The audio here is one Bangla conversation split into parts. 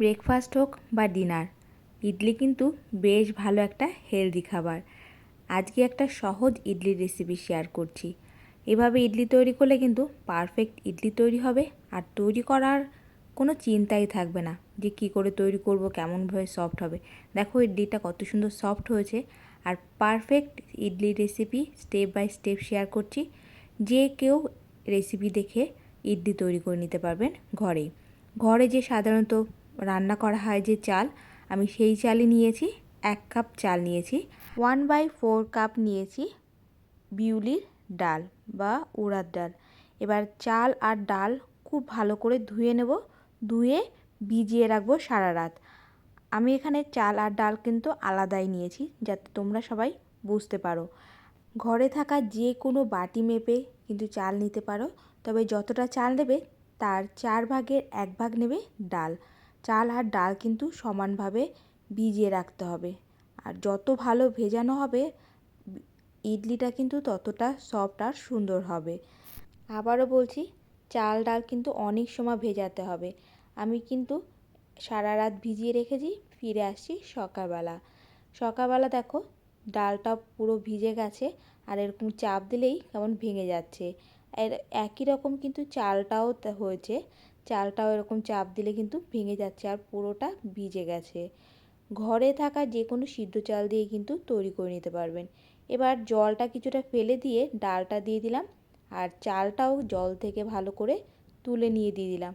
ব্রেকফাস্ট হোক বা ডিনার, ইডলি কিন্তু বেশ ভালো একটা হেলদি খাবার। আজকে একটা সহজ ইডলির রেসিপি শেয়ার করছি। এভাবে ইডলি তৈরি করলে কিন্তু পারফেক্ট ইডলি তৈরি হবে। আর তৈরি করার কোনো চিন্তাই থাকবে না যে কি করে তৈরি করব, কেমনভাবে সফট হবে। দেখো ইডলিটা কত সুন্দর সফট হয়েছে। আর perfect idli recipe step by step share করছি। যে কেউ রেসিপি দেখে ইডলি তৈরি করে নিতে পারবেন ঘরেই। ঘরে যে সাধারণত রান্না করা হয় যে চাল, আমি সেই চালই নিয়েছি, এক কাপ চাল নিয়েছি ওয়ান বাই ফোর কাপ নিয়েছি বিউলির ডাল বা উড়ার ডাল। এবার চাল আর ডাল খুব ভালো করে ধুয়ে নেব, ধুয়ে ভিজিয়ে রাখব সারা রাত। আমি এখানে চাল আর ডাল কিন্তু আলাদাই নিয়েছি, যাতে তোমরা সবাই বুঝতে পারো। ঘরে থাকা যে কোনো বাটি মেপে কিন্তু চাল নিতে পারো, তবে যতটা চাল নেবে, তার চার ভাগের এক ভাগ নেবে ডাল। চাল আর ডাল কিন্তু সমানভাবে ভিজিয়ে রাখতে হবে। আর যত ভালো ভেজানো হবে, ইডলিটা কিন্তু ততটা সফট আর সুন্দর হবে। আবারও বলছি, চাল ডাল কিন্তু অনেক সময় ভেজাতে হবে। আমি কিন্তু সারা রাত ভিজিয়ে রেখেছি, ফিরে আসছি সকালবেলা। সকালবেলা দেখো, ডালটা পুরো ভিজে গেছে আর এরকম চাপ দিলেই কেমন ভেঙে যাচ্ছে। এর একই রকম কিন্তু চালটাও হয়েছে। চালটাও এরকম চাপ দিলে কিন্তু ভেঙে যাচ্ছে আর পুরোটা ভিজে গেছে। ঘরে থাকা যে কোনো সিদ্ধ চাল দিয়ে কিন্তু তৈরি করে নিতে পারবেন। এবার জলটা কিছুটা ফেলে দিয়ে ডালটা দিয়ে দিলাম আর চালটাও জল থেকে ভালো করে তুলে নিয়ে দিয়ে দিলাম।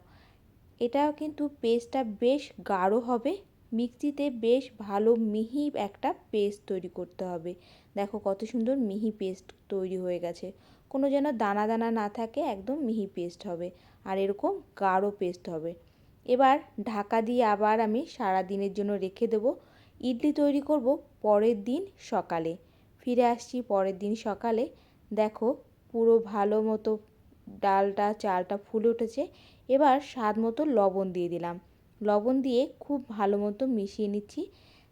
এটাও কিন্তু পেস্টটা বেশ গাঢ় হবে, মিক্সিতে বেশ ভালো মিহি একটা পেস্ট তৈরি করতে হবে। দেখো কত সুন্দর মিহি পেস্ট তৈরি হয়ে গেছে। কোনো যেন দানা দানা না থাকে, একদম মিহি পেস্ট হবে। আর এরকম গাঢ় পেস্ট হবে। এবার ঢাকা দিয়ে আবার আমি সারা দিনের জন্য রেখে দেবো। ইডলি তৈরি করব পরের দিন সকালে। ফিরে আসছি পরের দিন সকালে। দেখো পুরো ভালো মতো ডালটা, চালটা ফুলে উঠেছে। এবার স্বাদ মতো লবণ দিয়ে দিলাম। লবণ দিয়ে খুব ভালো মতো মিশিয়ে নিচ্ছি।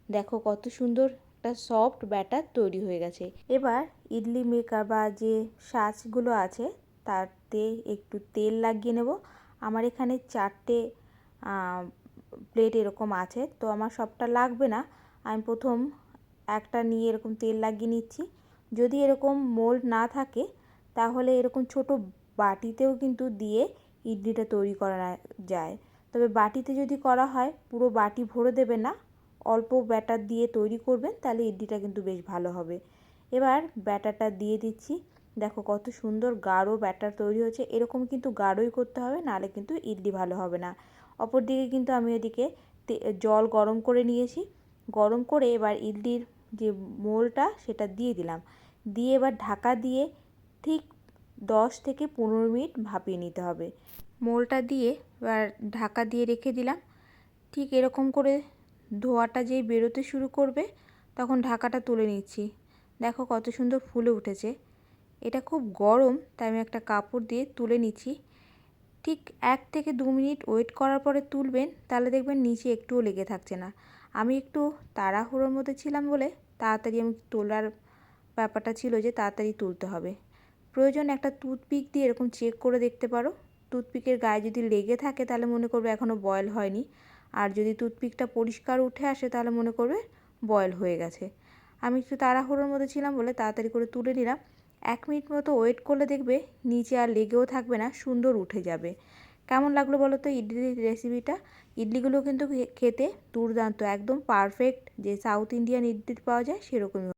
দেখো কত সুন্দর একটা সফট ব্যাটার তৈরি হয়ে গেছে। এবার ইডলি মেকার বা যে সাজগুলো আছে, তাতে একটু তেল লাগিয়ে নেব। আমার এখানে চারটে প্লেট এরকম আছে, তো আমার সবটা লাগবে না। আমি প্রথম একটা নিয়ে এরকম তেল লাগিয়ে নিচ্ছি। যদি এরকম মোল্ড না থাকে, তাহলে এরকম ছোট বাটিতেও কিন্তু দিয়ে ইডলিটা তৈরি করা যায়। তবে বাটিতে যদি করা হয়, পুরো বাটি ভরে দেবে না। অল্প ব্যাটার দিয়ে তৈরি করবেন, তাহলে ইডলিটা কিন্তু বেশ ভালো হবে। এবার ব্যাটারটা দিয়ে দিচ্ছি। দেখো কত সুন্দর গাঢ় ব্যাটার তৈরি হচ্ছে এরকম কিন্তু গাঢ়ই করতে হবে, নাহলে কিন্তু ইডলি ভালো হবে না। অপর দিকে কিন্তু আমি এদিকে জল গরম করে নিয়েছি। গরম করে এবার ইডলির যে মোলটা, সেটা দিয়ে দিলাম। দিয়ে এবার ঢাকা দিয়ে ঠিক দশ থেকে পনেরো মিনিট ভাপিয়ে নিতে হবে। মোলটা দিয়ে এবার ঢাকা দিয়ে রেখে দিলাম। ঠিক এরকম করে ধোয়াটা যেই বেরোতে শুরু করবে, তখন ঢাকাটা তুলে নিচ্ছি। দেখো কত সুন্দর ফুলে উঠেছে। এটা খুব গরম, তাই আমি একটা কাপড় দিয়ে তুলে নিচ্ছি। ঠিক এক থেকে দু মিনিট ওয়েট করার পরে তুলবেন, তাহলে দেখবেন নিচে একটুও লেগে থাকছে না। আমি একটু তাড়াহুড়োর মধ্যে ছিলাম বলে তাড়াতাড়ি আমি তোলার ব্যাপারটা ছিল যে তাড়াতাড়ি তুলতে হবে। প্রয়োজন একটা টুথপিক দিয়ে এরকম চেক করে দেখতে পারো। টুথপিকের গায়ে যদি লেগে থাকে, তাহলে মনে করবে এখনও বয়েল হয়নি। আর যদি টুথপিকটা পরিষ্কার উঠে আসে তাহলে মনে করবে বয়ল হয়ে গেছে। আমি একটু তাড়াহুড়োর মধ্যে ছিলাম বলে তাড়াতাড়ি করে তুলে নিলাম। এক মিনিট মতো ওয়েট করলে দেখবে নিচে আর লেগেও থাকবে না, সুন্দর উঠে যাবে। কেমন লাগল বলো তো ইডলির রেসিপিটা ইডলিগুলো কিন্তু খেতে দুর্দান্ত, একদম পারফেক্ট যে সাউথ ইন্ডিয়ান ইডলি পাওয়া যায় সেরকমই।